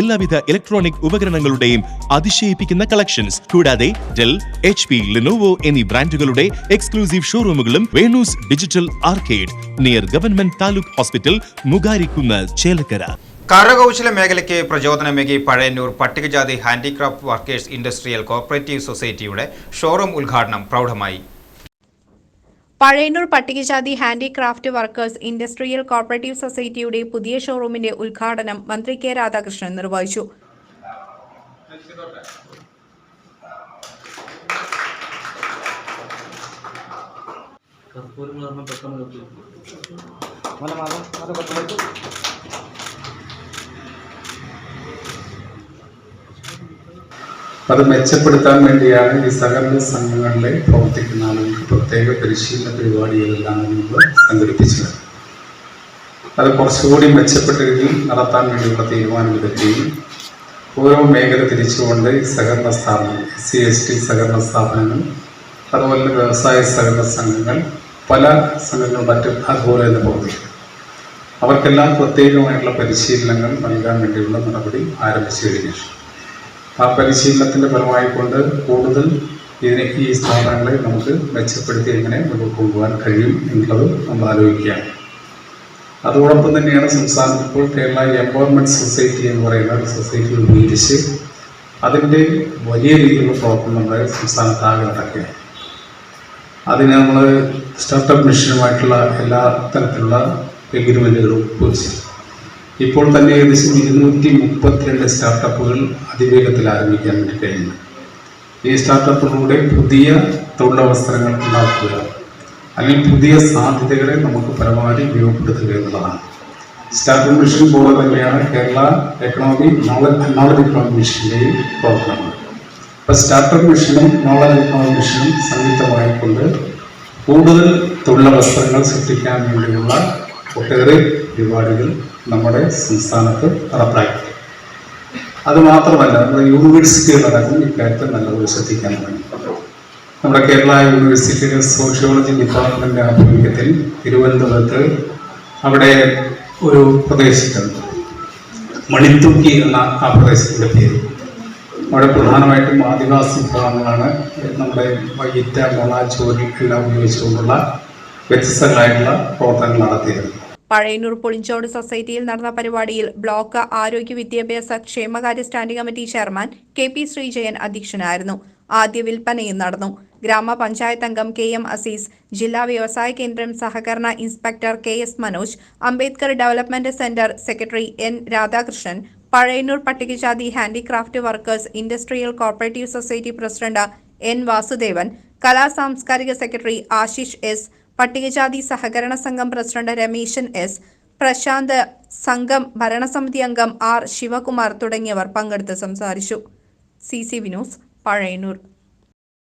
എല്ലാവിധ ഇലക്ട്രോണിക് ഉപകരണങ്ങളുടെയും അതിശയിപ്പിക്കുന്ന കളക്ഷൻസ് കൂടാതെ ഡെൽ എച്ച് പി ലിനോവോ എന്നീ ബ്രാൻഡുകളുടെ exclusive ഷോറൂമുകളും Venus digital arcade near government taluk hospital Mugarikunnu Chelakkara. കരകൗശല മേഖലയ്ക്ക് പ്രചോദനമേകി പഴയന്നൂർ പട്ടികജാതി ഹാൻഡിക്രാഫ്റ്റ് വർക്കേഴ്സ് ഇൻഡസ്ട്രിയൽ കോപ്പറേറ്റീവ് സൊസൈറ്റിയുടെ ഷോറൂം ഉദ്ഘാടനം പ്രൗഢമായി. പഴയന്നൂർ പട്ടികജാതി ഹാൻഡിക്രാഫ്റ്റ് വർക്കേഴ്സ് ഇൻഡസ്ട്രിയൽ കോർപ്പറേറ്റീവ് സൊസൈറ്റിയുടെ പുതിയ ഷോറൂമിന്റെ ഉദ്ഘാടനം മന്ത്രി കെ രാധാകൃഷ്ണൻ നിർവഹിച്ചു. കർപ്പൂരം പെട്ടെന്ന് അത് മെച്ചപ്പെടുത്താൻ വേണ്ടിയാണ് ഈ സഹകരണ സംഘങ്ങളിലെ പ്രവർത്തിക്കുന്ന ആളുകൾക്ക് പ്രത്യേക പരിശീലന പരിപാടികളെല്ലാം നമ്മൾ സംഘടിപ്പിച്ചത്. അത് കുറച്ചുകൂടി മെച്ചപ്പെട്ട രീതിയിൽ നടത്താൻ വേണ്ടിയുള്ള തീരുമാനമെടുക്കുകയും ഓരോ മേഖല തിരിച്ചുകൊണ്ട് ഈ സഹകരണ സ്ഥാപനം എസ് സി എസ് ടി സഹകരണ സ്ഥാപനങ്ങൾ അതുപോലെ വ്യവസായ സഹകരണ സംഘങ്ങൾ പല സംഘങ്ങളും മറ്റും അതുപോലെ തന്നെ പ്രവർത്തിക്കും. അവർക്കെല്ലാം പ്രത്യേകമായിട്ടുള്ള പരിശീലനങ്ങൾ നൽകാൻ വേണ്ടിയുള്ള നടപടി ആരംഭിച്ചു കഴിഞ്ഞു. ആ പരിശീലനത്തിന്റെ ഫലമായിക്കൊണ്ട് കൂടുതൽ ഇതിനെ ഈ സ്ഥാപനങ്ങളെ നമുക്ക് മെച്ചപ്പെടുത്തി എങ്ങനെ നമുക്ക് കൊണ്ടുപോകാൻ കഴിയും എന്നുള്ളത് നമ്മൾ ആലോചിക്കുകയാണ്. അതോടൊപ്പം തന്നെയാണ് സംസ്ഥാനത്ത് ഇപ്പോൾ കേരള എംപവർമെന്റ് സൊസൈറ്റി എന്ന് പറയുന്ന ഒരു സൊസൈറ്റി രൂപീകരിച്ച് അതിന്റെ വലിയ രീതിയിലുള്ള പ്രവർത്തനം നമ്മുടെ സംസ്ഥാനത്താകെ നടക്കുകയാണ്. അതിന് നമ്മൾ സ്റ്റാർട്ടപ്പ് മിഷനുമായിട്ടുള്ള എല്ലാ തരത്തിലുള്ള എഗ്രിമെന്റുകളും ഒപ്പുവെച്ചു ഇപ്പോൾ തന്നെ ഏകദേശം ഇരുന്നൂറ്റി മുപ്പത്തിരണ്ട് സ്റ്റാർട്ടപ്പുകൾ അതിവേഗത്തിൽ ആരംഭിക്കാൻ വേണ്ടി കഴിയുന്നു. ഈ സ്റ്റാർട്ടപ്പുകളുടെ പുതിയ തൊഴിലവസരങ്ങൾ ഉണ്ടാക്കുക അല്ലെങ്കിൽ പുതിയ സാധ്യതകളെ നമുക്ക് പരമാവധി ഉപയോഗപ്പെടുത്തുക എന്നുള്ളതാണ്. സ്റ്റാർട്ടപ്പ് മിഷൻ പോലെ തന്നെയാണ് Kerala economy knowledge knowledge economy മിഷന്റെയും പ്രവർത്തനങ്ങൾ. അപ്പോൾ സ്റ്റാർട്ടപ്പ് മിഷനും നോളജ് എക്കണോമി മിഷനും സംയുക്തമായിക്കൊണ്ട് കൂടുതൽ തൊഴിലവസരങ്ങൾ സൃഷ്ടിക്കാൻ വേണ്ടിയുള്ള ഒട്ടേറെ പരിപാടികൾ നമ്മുടെ സംസ്ഥാനത്ത് നടപ്പാക്കി അത് മാത്രമല്ല നമ്മുടെ യൂണിവേഴ്സിറ്റികളടക്കം ഇക്കാര്യത്തിൽ നല്ലപോലെ ശ്രദ്ധിക്കാൻ വേണ്ടി നമ്മുടെ കേരള യൂണിവേഴ്സിറ്റിയുടെ സോഷ്യോളജി ഡിപ്പാർട്ട്മെന്റ് ആഭിമുഖ്യത്തിൽ തിരുവനന്തപുരത്ത് അവിടെ ഒരു പ്രദേശത്തുണ്ട്. മണിത്തുക്കി എന്ന ആ പ്രദേശത്തിന്റെ പേര്. അവിടെ പ്രധാനമായിട്ടും ആദിവാസി വിഭാഗങ്ങളാണ് നമ്മുടെ വൈറ്റ മുള ചോരി എല്ലാം ഉപയോഗിച്ചുകൊണ്ടുള്ള വ്യത്യസ്തങ്ങളായിട്ടുള്ള പ്രവർത്തനങ്ങൾ നടത്തിയത് പഴയന്നൂർ പുളിഞ്ചോട് സൊസൈറ്റിയിൽ നടന്ന പരിപാടിയിൽ ബ്ലോക്ക് ആരോഗ്യ വിദ്യാഭ്യാസ ക്ഷേമകാര്യ standing committee chairman K P Sreejayan അധ്യക്ഷനായിരുന്നു. ആദ്യ വിൽപ്പനയും നടന്നു. ഗ്രാമപഞ്ചായത്ത് അംഗം കെ എം അസീസ് ജില്ലാ വ്യവസായ കേന്ദ്രം സഹകരണ inspector K S Manoj Ambedkar development centre secretary N Radhakrishnan Pazhayannur പട്ടികജാതി handicraft workers industrial cooperative society president N Vasudevan കലാ സാംസ്കാരിക സെക്രട്ടറി ആശിഷ് എസ് പട്ടികജാതി സഹകരണ സംഘം പ്രസിഡന്റ് രമേശൻ എസ് പ്രശാന്ത് സംഘം ഭരണസമിതി അംഗം ആർ ശിവകുമാർ തുടങ്ങിയവർ പങ്കെടുത്ത് സംസാരിച്ചു. സി സി വിനോസ് പഴയന്നൂർ.